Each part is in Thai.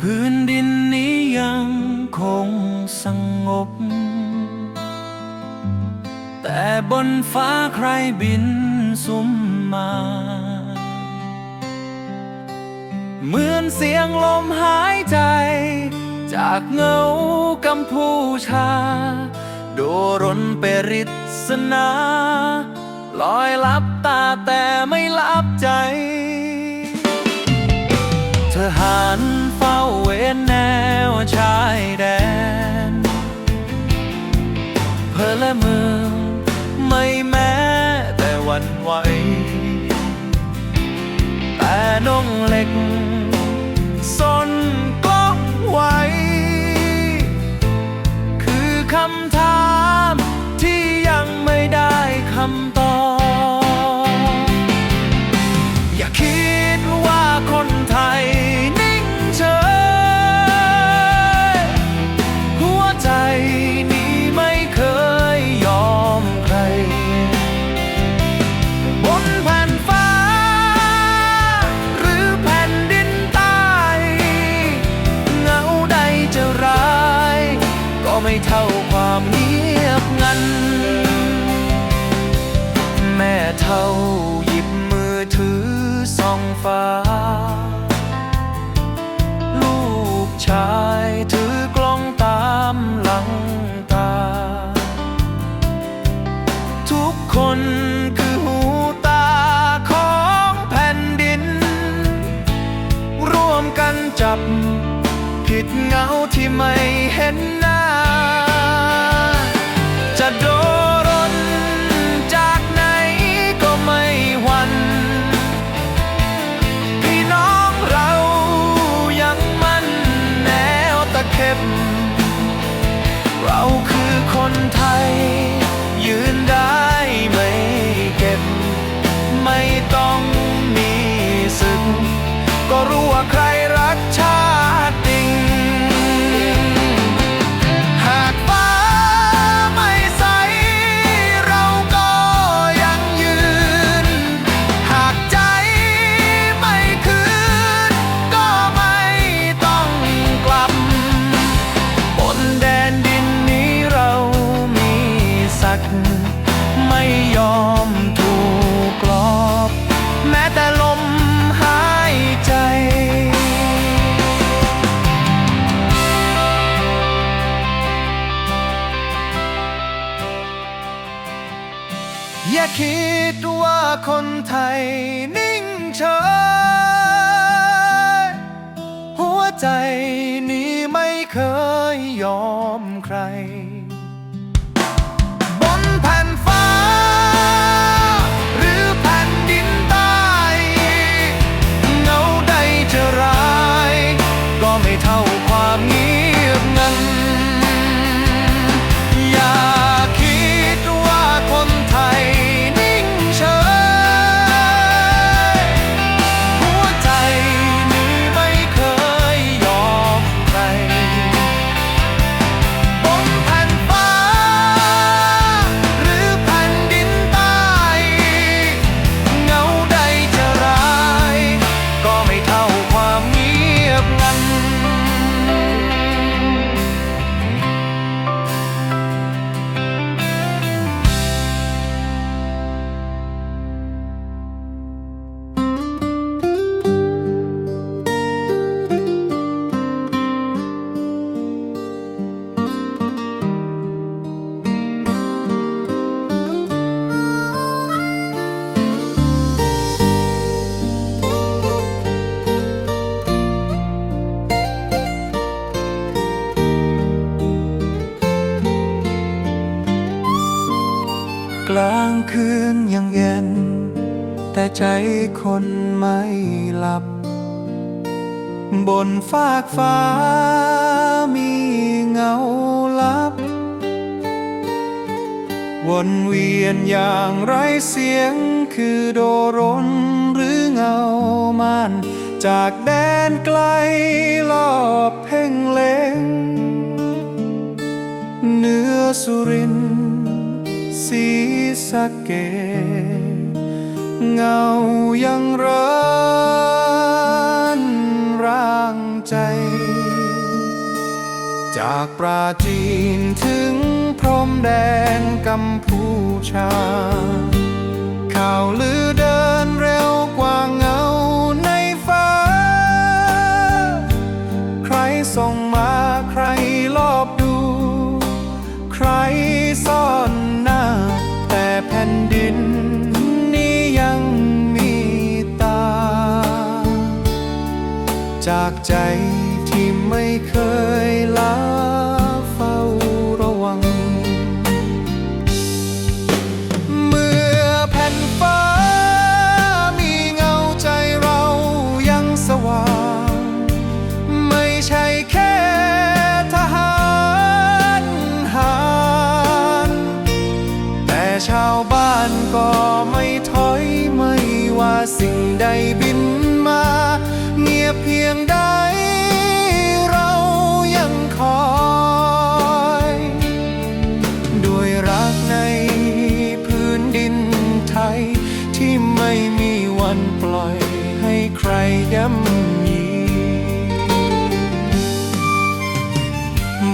พื้นดินนี้ยังคงสงบ แต่บนฟ้าใครบินสุมมา เหมือนเสียงลมหายใจ จากเงากัมพูชา โดรนเปริศนา ลอยลับตาแต่ไม่ลับใจ ไม่แม้แต่วันไหวแต่นองเหล็กสนกล้องไว้ คือคำถามที่ยังไม่ได้คำตอบ ฟ้า ลูกชายถือกล้องตามหลังตา ทุกคนคือหูตาของแผ่นดิน ร่วมกันจับ ผิดเงาที่ไม่เห็นหน้า จะโด เข้ม เราคือคนไทย กดิ์ไม่ยอมถูกกลอบ แม้แต่ลมหายใจ อย่าคิดว่าคนไทยนิ่งเฉยหัวใจนี้ไม่เคยยอมใคร กลางคืนยังเย็น แต่ใจคนไม่หลับ บนฟากฟ้ามีเงาลับ วนเวียนอย่างไรเสียงคือโดรนหรือเงามานจากแดนไกลรอบเพ่งเล็งเนื้อสุริน สีสะเกดเงายังร้านร่างใจ จากปราจีนถึงพรมแดนกัมพูชาข่าวลื จากใจที่ไม่เคย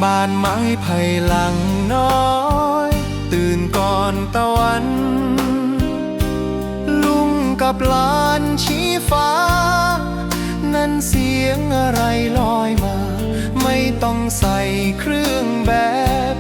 บานไม้ไผ่หลังน้อย ตื่นก่อนตะวัน ลุงกับลานชี้ฟ้า นั่นเสียงอะไรลอยมา ไม่ต้องใส่เครื่องแบบ